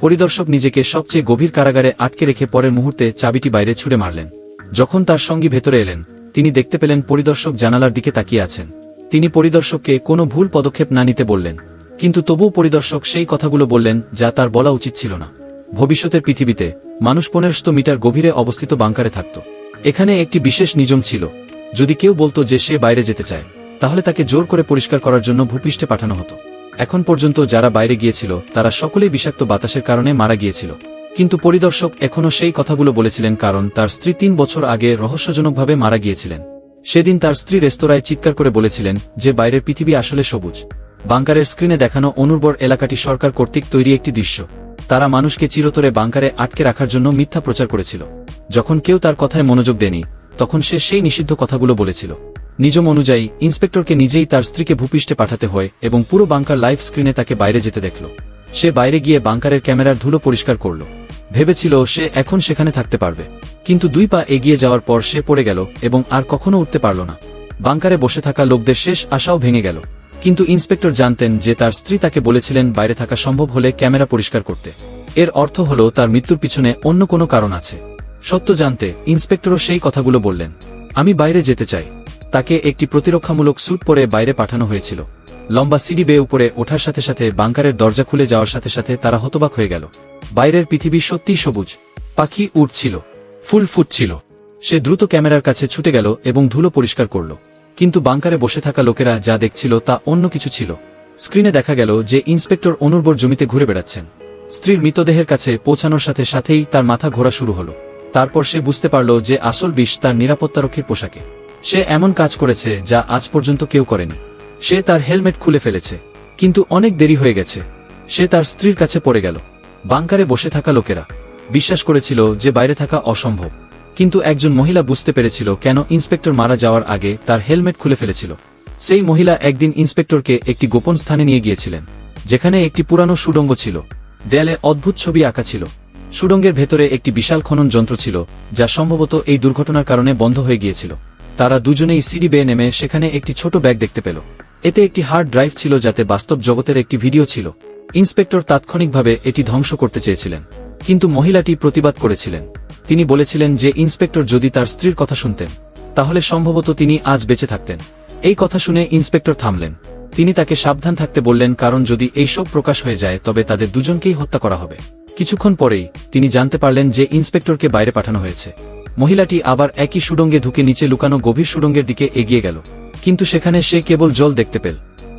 পরিদর্শক নিজেকে সবচেয়ে গভীর কারাগারে আটকে রেখে পরের মুহূর্তে চাবিটি বাইরে ছুড়ে মারলেন। যখন তার সঙ্গী ভেতরে এলেন, তিনি দেখতে পেলেন পরিদর্শক জানালার দিকে তাকিয়ে আছেন। তিনি পরিদর্শককে কোনো ভুল পদক্ষেপ না নিতে বললেন, কিন্তু তবুও পরিদর্শক সেই কথাগুলো বললেন যা তার বলা উচিত ছিল না। ভবিষ্যতের পৃথিবীতে মানুষ পনেরোশো মিটার গভীরে অবস্থিত বাংকারে থাকত। এখানে একটি বিশেষ নিজম ছিল, যদি কেউ বলতো যে সে বাইরে যেতে চায়, তাহলে তাকে জোর করে পরিষ্কার করার জন্য ভূপৃষ্ঠে পাঠানো হতো। এখন পর্যন্ত যারা বাইরে গিয়েছিল, তারা সকলেই বিষাক্ত বাতাসের কারণে মারা গিয়েছিল। কিন্তু পরিদর্শক এখনও সেই কথাগুলো বলেছিলেন কারণ তার স্ত্রী তিন বছর আগে রহস্যজনকভাবে মারা গিয়েছিলেন। সেদিন তার স্ত্রী রেস্তোরাঁয় চিৎকার করে বলেছিলেন যে বাইরের পৃথিবী আসলে সবুজ। বাংকারের স্ক্রিনে দেখানো অনুর্বর এলাকাটি সরকার কর্তৃক তৈরি একটি দৃশ্য। তারা মানুষকে চিরতরে বাংকারে আটকে রাখার জন্য মিথ্যা প্রচার করেছিল। যখন কেউ তার কথায় মনোযোগ দেনি তখন সে সেই নিষিদ্ধ কথাগুলো বলেছিল। নিজম অনুযায়ী, ইন্সপেক্টরকে নিজেই তার স্ত্রীকে ভূপৃষ্ঠে পাঠাতে হয় এবং পুরো বাংকার লাইভ স্ক্রিনে তাকে বাইরে যেতে দেখল। সে বাইরে গিয়ে বাংকারের ক্যামেরার ধুলো পরিষ্কার করল। ভেবেছিল সে এখন সেখানে থাকতে পারবে। কিন্তু দুই পা এগিয়ে যাওয়ার পর সে পড়ে গেল এবং আর কখনো উঠতে পারল না। বাংকারে বসে থাকা লোকদের শেষ আশাও ভেঙে গেল। কিন্তু ইন্সপেক্টর জানতেন যে তার স্ত্রী তাকে বলেছিলেন বাইরে থাকা সম্ভব হলে ক্যামেরা পরিষ্কার করতে। এর অর্থ হল তার মৃত্যুর পিছনে অন্য কোনো কারণ আছে। সত্য জানতে ইন্সপেক্টরও সেই কথাগুলো বললেন, আমি বাইরে যেতে চাই। তাকে একটি প্রতিরক্ষামূলক স্যুট পরে বাইরে পাঠানো হয়েছিল। লম্বা সিডি বেয়ে উপরে ওঠার সাথে সাথে বাংকারের দরজা খুলে যাওয়ার সাথে সাথে তারা হতবাক হয়ে গেল। বাইরের পৃথিবী সত্যিই সবুজ। পাখি উঠছিল ফুল ফুটছিল। সে দ্রুত ক্যামেরার কাছে ছুটে গেল এবং ধুলো পরিষ্কার করল। কিন্তু বাংকারে বসে থাকা লোকেরা যা দেখছিল তা অন্য কিছু ছিল। স্ক্রিনে দেখা গেল যে ইন্সপেক্টর অনুর্বর জমিতে ঘুরে বেড়াচ্ছেন। স্ত্রীর মৃতদেহের কাছে পৌঁছানোর সাথে সাথেই তার মাথা ঘোরা শুরু হলো। তারপর সে বুঝতে পারল যে আসল বিষ তার নিরাপত্তারক্ষীর পোশাকে। সে এমন কাজ করেছে যা আজ পর্যন্ত কেউ করেনি। সে তার হেলমেট খুলে ফেলেছে, কিন্তু অনেক দেরি হয়ে গেছে। সে তার স্ত্রীর কাছে পড়ে গেল। বাংকারে বসে থাকা লোকেরা বিশ্বাস করেছিল যে বাইরে থাকা অসম্ভব, কিন্তু একজন মহিলা বুঝতে পেরেছিল কেন ইন্সপেক্টর মারা যাওয়ার আগে তার হেলমেট খুলে ফেলেছিল। সেই মহিলা একদিন ইন্সপেক্টরকে একটি গোপন স্থানে নিয়ে গিয়েছিলেন, যেখানে একটি পুরানো সুড়ঙ্গ ছিল। দেয়ালে অদ্ভুত ছবি আঁকা ছিল। সুড়ঙ্গের ভেতরে একটি বিশাল খনন যন্ত্র ছিল, যা সম্ভবত এই দুর্ঘটনার কারণে বন্ধ হয়ে গিয়েছিল। তারা দুজনেই সিডি বেয়ে নেমে সেখানে একটি ছোট ব্যাগ দেখতে পেল। এতে একটি হার্ড ড্রাইভ ছিল যাতে বাস্তব জগতের একটি ভিডিও ছিল। ইন্সপেক্টর তাৎক্ষণিকভাবে এটি ধ্বংস করতে চেয়েছিলেন। কিন্তু মহিলাটি প্রতিবাদ করেছিলেন। তিনি বলেছিলেন যে ইন্সপেক্টর যদি তার স্ত্রীর কথা শুনতেন, তাহলে সম্ভবত তিনি আজ বেঁচে থাকতেন। এই কথা শুনে ইন্সপেক্টর থামলেন। তিনি তাকে সাবধান থাকতে বললেন, কারণ যদি এই সব প্রকাশ হয়ে যায়, তবে তাদের দুজনকেই হত্যা করা হবে। কিছুক্ষণ পরেই তিনি জানতে পারলেন যে ইন্সপেক্টরকে বাইরে পাঠানো হয়েছে। মহিলাটি আবার একই সুড়ঙ্গে ঢুকে নিচে লুকানো গভীর সুড়ঙ্গের দিকে এগিয়ে গেল। কিন্তু সেখানে সে কেবল জল দেখতে পেল।